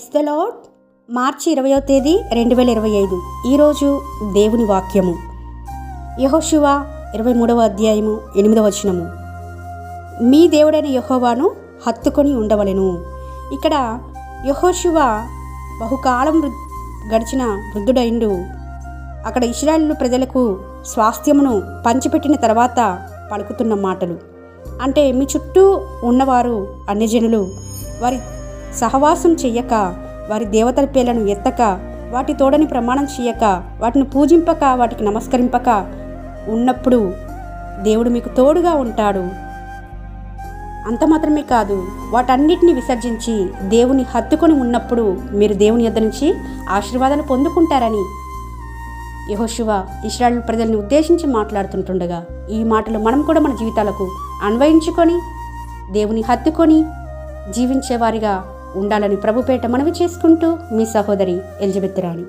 స్తలాడ్ మార్చి ఇరవయో తేదీ రెండు వేల ఇరవై ఐదు. ఈరోజు దేవుని వాక్యము. యహోశివ ఇరవై మూడవ అధ్యాయము ఎనిమిదవ వచనము. మీ దేవుడైన యహోవాను హత్తుకొని ఉండవలెను. ఇక్కడ యహోశివ బహుకాలం వృ- గడిచిన వృద్ధుడైండు. అక్కడ ఇస్రాయేలు ప్రజలకు స్వాస్థ్యమును పంచిపెట్టిన తర్వాత పలుకుతున్న మాటలు. అంటే మీ చుట్టూ ఉన్నవారు అన్యజనులు. వారి సహవాసం చెయ్యక వారి దేవతల పేర్లను ఎత్తక వాటి తోడని ప్రమాణం చేయక వాటిని పూజింపక వాటికి నమస్కరింపక ఉన్నప్పుడు దేవుడు మీకు తోడుగా ఉంటాడు. అంత మాత్రమే కాదు వాటన్నిటిని విసర్జించి దేవుని హత్తుకొని ఉన్నప్పుడు మీరు దేవుని యొద్ద నుంచి ఆశీర్వాదాలు పొందుకుంటారని యహోశివ ఇస్రాయల్ ప్రజల్ని ఉద్దేశించి మాట్లాడుతుంటుండగా ఈ మాటలు మనం కూడా మన జీవితాలకు అన్వయించుకొని దేవుని హత్తుకొని జీవించేవారిగా ఉండాలని ప్రభుపేట మనవి చేసుకుంటూ మీ సహోదరి ఎలిజబెత్ రాణి.